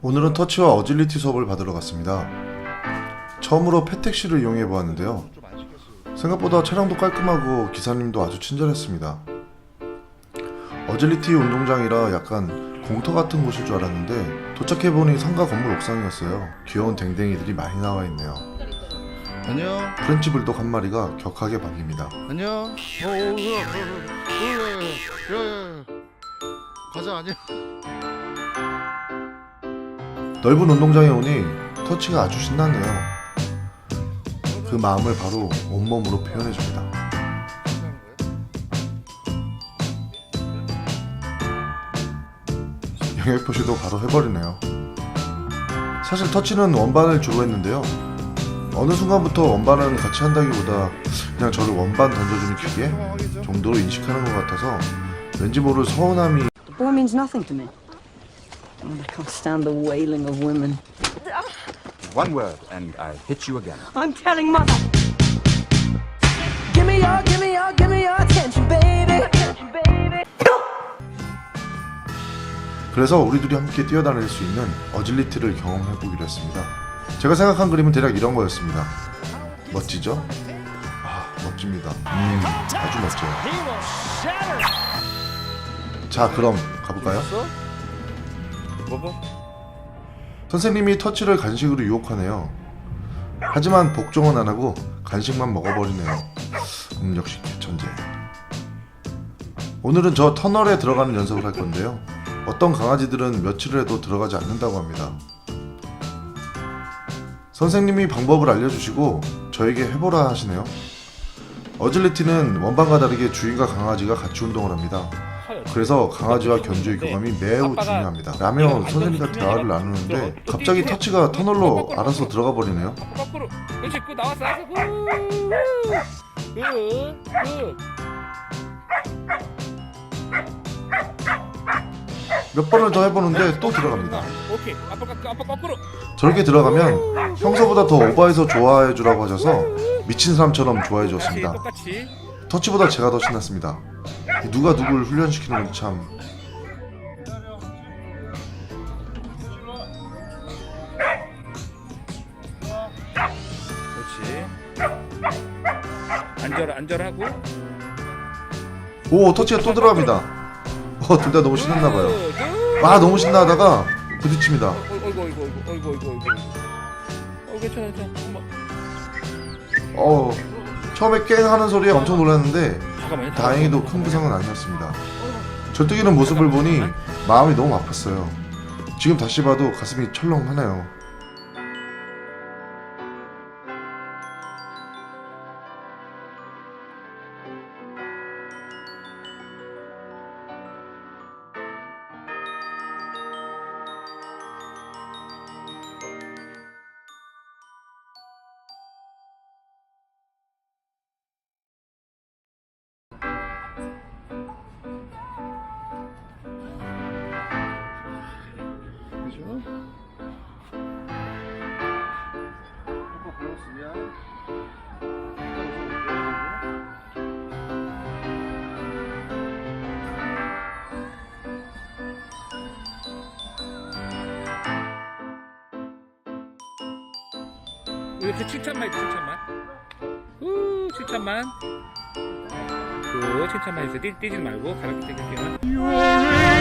오늘은 터치와 어질리티 수업을 받으러 갔습니다. 처음으로 패택시를 이용해 보았는데요. 생각보다 차량도 깔끔하고 기사님도 아주 친절했습니다. 어질리티 운동장이라 약간 공터 같은 곳일 줄 알았는데 도착해 보니 상가 건물 옥상이었어요. 귀여운 댕댕이들이 많이 나와 있네요. 안녕. 프렌치 불독 한 마리가 격하게 반깁니다. 안녕. 어, 어, 으아, 으아, 으아, 으아. 가자 아니야. 넓은 운동장에 오니 터치가 아주 신나네요. 그 마음을 바로 온몸으로 표현해줍니다. 영역 표시도 바로 해버리네요. 사실 터치는 원반을 주로 했는데요. 어느 순간부터 원반을 같이 한다기보다 그냥 저를 원반 던져주는 기계 정도로 인식하는 것 같아서 왠지 모를 서운함이. Oh, I can't stand the wailing of women. One word, and I hit you again. I'm telling mother. Give me your, give me your, give me your attention, baby. Attention, baby. 그래서 우리 둘이 함께 뛰어다닐 수 있는 어질리티를 경험해 보기로 했습니다. 제가 생각한 그림은 대략 이런 거였습니다. 멋지죠? 아, 멋집니다. 음, 아주 멋져요. 자, 그럼 가볼까요? 먹어. 선생님이 터치를 간식으로 유혹하네요. 하지만 복종은 안 하고 간식만 먹어버리네요. 음, 역시 개천재. 오늘은 저 터널에 들어가는 연습을 할 건데요. 어떤 강아지들은 며칠을 해도 들어가지 않는다고 합니다. 선생님이 방법을 알려주시고 저에게 해보라 하시네요. 어질리티는 원반과 다르게 주인과 강아지가 같이 운동을 합니다. 그래서 강아지와 견주의 교감이 매우 중요합니다. 라며 선생님과 대화를 나누는데 갑자기 터치가 터널로 알아서 들어가 버리네요. 거꾸로 그렇지 그 나왔어 나왔어 그그 몇 번을 더 해보는데 또 들어갑니다. 오케이 아빠 거- 아빠 거꾸로 저렇게 들어가면 평소보다 더 오버해서 좋아해 주라고 하셔서 미친 사람처럼 좋아해 다시 줬습니다. 똑같이 터치보다 제가 더 신났습니다. 누가 누굴 훈련시키는 건지 참 그렇지 안절 안절하고 오 터치가 또 들어갑니다. 어, 둘 다 너무 신났나 봐요. 그, 아 너무 신나하다가 부딪힙니다. 어이구 어이구 어이구 어이구 어이구 어이구 어 괜찮아 괜찮아 엄마 어 처음에 깽 하는 소리에 엄청 놀랐는데 잠깐만요 다행히도 큰 부상은 아니었습니다. 절뚝이는 모습을 보니 마음이 너무 아팠어요. 지금 다시 봐도 가슴이 철렁하네요. 이렇게 칭찬만 해줘 칭찬만. 후 칭찬만. 그 칭찬만 해서 뛰, 뛰지 말고 가볍게 뛰기만